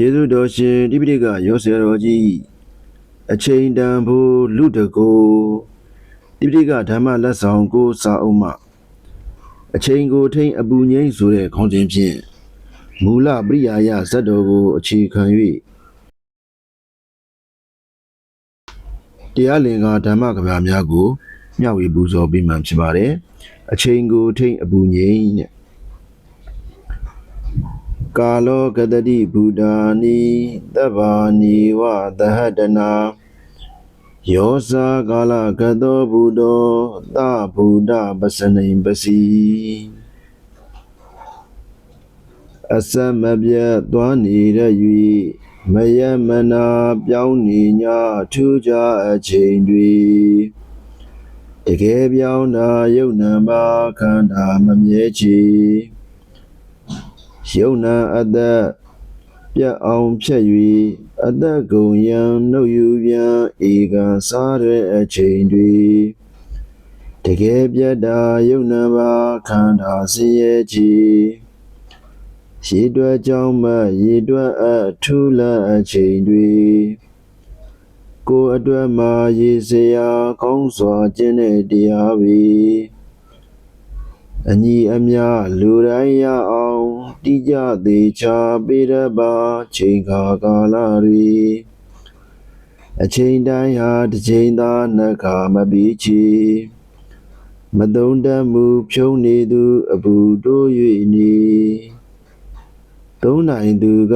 ကျေးဇူးတော်ရှင်တိပိဋကရောဆရာတော်ကြီးအချိန်တန်ဖို့လူတကိုတိပိဋကဓမ္မလက်ဆောင်ကိုစာအုပ်မှအချိန်ကိုထိန်အပူငိမ့်ဆိုတဲ့ခေါင်းစဉ်ဖြင့်မူလပရိယာယဇတ်တော်ကိုအခြေခံ၍တရားလင်္ကာဓမ္မကဗျာများကိုမျှဝေပူဇော်ပေးမှဖြစ်ပါတယ်အချိန်ကိုထိန်အပူငိမ့်တဲ့ ကာလောကတတိဗုဒ္ဓာနိသဗ္ဗာနိဝသဟတနာယောဇာကာလကတောဘုဒ္ဓောသဗုဒ္ဓပစနိပစီအစမပြတ်သွားနေရ၍မယမနာပြောင်းနေညထူးခြားအချိန်တွေတကယ်ပြောင်းတာယုံနံပါခန္ဓာမမြဲချေ ယုံနာအသက်ပြတ်အောင်ဖြတ်၍အသက်ကုန်ရန်နှုတ်ယူပြန်ဧကံစားတဲ့အချိန်တွေတကယ်ပြတ်တာယုံနာပါခန္ဓာဆင်းရဲချီရေတွက်ကြောင်းမရေတွက်အထူးလအချိန်တွေကိုယ်အတွက်မှာရေစရာကောင်းစွာကျင့်တဲ့တရားတွေအညီအမျှလူတိုင်းရအောင် တိကြသေးချာပေးရပါချိန်ခါကာလတွေအချိန်တိုင်းဟာတစ်ချိန်သာနှစ်ခါမပြီးချီမတုံတတ်မှုဖြုံးနေသူအပူတိုး၍နေသုံးနိုင်သူက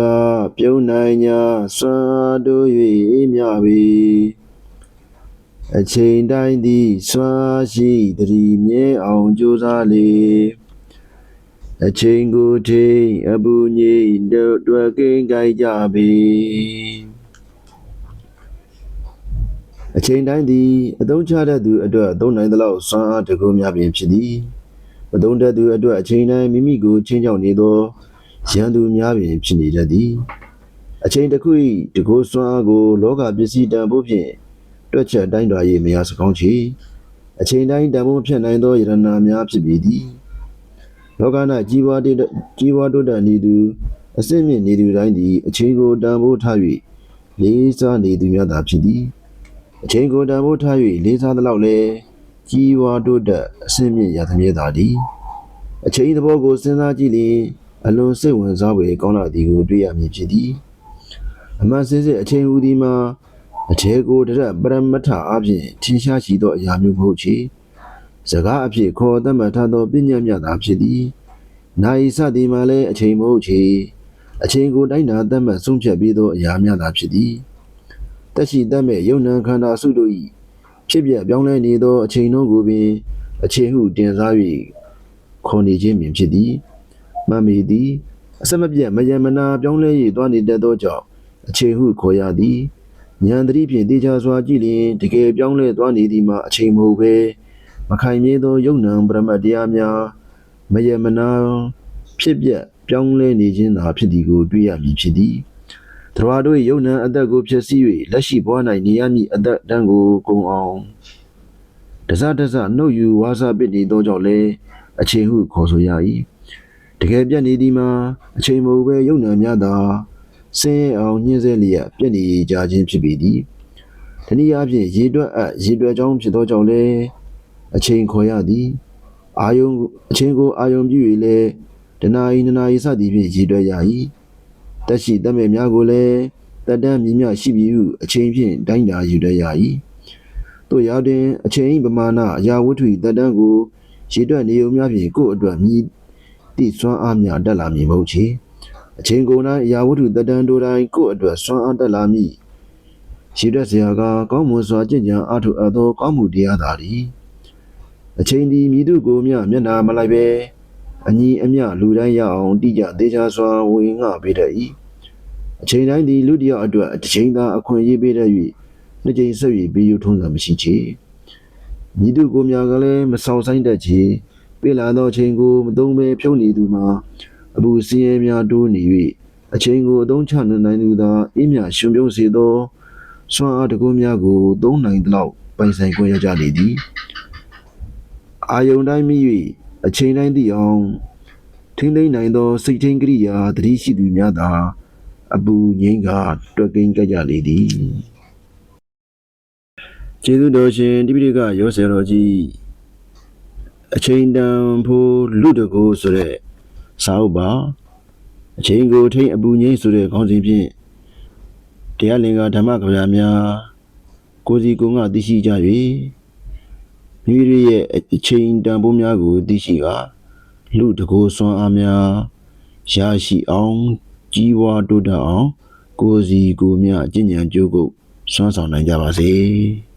ပြုံးနိုင်ညာစွမ်းအားတိုး၍မြပြီအချိန်တိုင်းသည်စွမ်းအားရှိသတိမြဲအောင်ကြိုးစားလေ အချိန်ကိုထိန်အပူငိမ့်တို့တွယ်ကိန်းကြိုက်ကြပြီအချိန်တိုင်းသည်အသုံးချတဲ့သူအတွက်အသုံးနိုင်သလောက်စွမ်းအားတကူများပင်ဖြစ်သည်မသုံးတဲ့သူအတွက်အချိန်တိုင်းမိမိကိုချင်းချောက်နေသောရန်သူများပင်ဖြစ်နေတတ်သည်အချိန်တစ်ခု၏တကူစွမ်းအားကိုလောကပစ္စည်းတန်ဖို့ဖြင့်တွက်ချက်တိုင်းတော်၏မယားစကောင်းချေအချိန်တိုင်းတန်ဖို့မဖြတ်နိုင်သောယရနာများဖြစ်ပေသည် လောကနာကြီးပွားတဲ့ကြီးပွားတိုးတက်နေသူအစစ်မြင့်နေသူတိုင်းသည်အချိန်ကိုတန်ဖိုးထား၍လေးစားနေသူများသာဖြစ်သည်အချိန်ကိုတန်ဖိုးထား၍လေးစားသလောက်လဲကြီးပွားတိုးတက်အစစ်မြင့်ရသမျှသာသည်အချိန်သဘောကိုစဉ်းစားကြည့်လျင်အလွန်စိတ်ဝင်စားဖွယ်ကောင်းလာသည်ကိုတွေ့ရမည်ဖြစ်သည်အမှန်စစ်စစ်အချိန်ဦးဒီမှာအထေကိုတရက်ပရမတ္ထအပြင်ထင်ရှားရှိသောအရာမျိုးမဟုတ်ချေ စကားအဖြစ်ခေါ်သတ်မှတ်ထားသောပညာမြတ်သာဖြစ်သည်။နာယီစသည်မှာလည်းအချိန်မဟုတ်ချေအချိန်ကိုတိုင်းတာသတ်မှတ်ဆုံးဖြတ်ပြီးသောအရာများသာဖြစ်သည်။တက်ရှိတတ်မဲ့ယုံနံခန္ဓာစုတို့၏ဖြစ်ပြပြောင်းလဲနေသောအချိန်တို့ကိုပင်အချိန်ဟုတင်စား၍ခေါ်နေခြင်းပင်ဖြစ်သည်။မှန်မီသည်အစမပြတ်မယံမနာပြောင်းလဲ၍သွားနေတတ်သောကြောင့်အချိန်ဟုခေါ်ရသည်။ဉာဏ်တတိဖြင့်တေချာစွာကြည့်လျင်တကယ်ပြောင်းလဲသွားနေသည်မှာအချိန်မဟုတ်ဘဲ မခိုင်မြဲသောယုံနံပရမတ်တရားများမယမနာဖြစ်ပြက်ပြောင်းလဲနေခြင်းသာဖြစ်သည်ကိုတွေ့ရမည်ဖြစ်သည်။တရားတို့၏ယုံနံအသက်ကိုဖြစ်စီ၍လက်ရှိဘဝ၌နေရမည်အသက်တန်းကိုကုံအောင်တစတစနှုတ်ယူဝါစာပစ်နေသောကြောင့်လည်းအချိန်ဟုခေါ်ဆိုရ၏။တကယ်ပြတ်နေသည်မှာအချိန်မဟုတ်ဘဲယုံနံများသာဆင်းရဲအောင်ညှင်းဆဲလျက်ပြည့်နေကြခြင်းဖြစ်ပေသည်။တနည်းအားဖြင့်ရေတွက်အပ်ရေတွက်ကြောင်းဖြစ်သောကြောင့်လည်း အချိန်ခေါ်ရသည်အာယုံအချိန်ကိုအာယုံပြု၍လည်းတနာရီနနာရီစသည်ဖြင့်ရည်တွက်ရ၏တက်ရှိတက်မဲ့များကိုလည်းတက်တန်းမြင့်မြတ်ရှိပြီဟုအချိန်ဖြင့်တိုင်းတာယူတွက်ရ၏တို့ရောက်တွင်အချိန်၏ပမာဏအရာဝတ္ထု၏တက်တန်းကိုရည်တွက်နေုံများဖြင့်ကိုယ့်အတွက်မြည်တိစွမ်းအားများတက်လာမည်မဟုတ်ချေအချိန်ကုန်တိုင်းအရာဝတ္ထုတက်တန်းတို့တိုင်းကိုယ့်အတွက်စွမ်းအားတက်လာမည်ရည်တွက်စရာကကောင်းမွန်စွာကြင်ကြံအားထုတ်အပ်သောကောင်းမှုတရားသာသည် အချိန်ဒီမြည်သူကိုမျှမျက်နာမလိုက်ပဲအညီအမျှလူတိုင်းရအောင်တိကျသေးချာစွာဝင်ငှပေးတတ်၏အချိန်တိုင်းဒီလူတစ်ယောက်အတွက်တစ်ချိန်သာအခွင့်အရေးပေးတတ်၍နှစ်ကြိမ်ဆက်၍ပြီးယူထုံးစံမရှိချေမြည်သူကိုမျှကလည်းမဆောင်ဆိုင်တတ်ချေပြေလာသောအချိန်ကိုမသုံးဘဲဖြုံးနေသူမှာအပူစင်းရဲများတိုးနေ၍အချိန်ကိုအသုံးချနိုင်သူသာအင်းမြရှင်ပြုံးစေသောစွမ်းအားတကူများကိုသုံးနိုင်သလောက်ပိုင်ဆိုင်ခွင့်ရကြလေသည် အာယုန်တိုင်းမိ၍အချိန်တိုင်းသိအောင်ထိမ့်သိမ့်နိုင်သော စိတ်ထင်းကရိယာတတိရှိသူများသာအပူငိမ့်ကတွက်ကိန်းကြကြလေသည်ကျေးဇူးတော်ရှင်တိပိဋကရောဆယ်တော်ကြီးအချိန်တန်ဖို့လူတကိုဆိုတဲ့စာအုပ်ပါအချိန်ကိုထိန်အပူငိမ့်ဆိုတဲ့ခေါင်းစဉ်ဖြင့်တရားလင်္ကာဓမ္မကဗျာများကိုယ်စီကိုယ်ငါသိရှိကြ၍ မိမိတို့ရဲ့အချိန်တန်ဖိုးများကိုသိရှိကလူတကိုစွမ်းအားများရရှိအောင်ကြီးဝါတိုးတက်အောင်ကိုယ်စီကိုယ်မြအကျင့်ဉာဏ်ကြိုးကုပ်စွမ်းဆောင်နိုင်ကြပါစေ။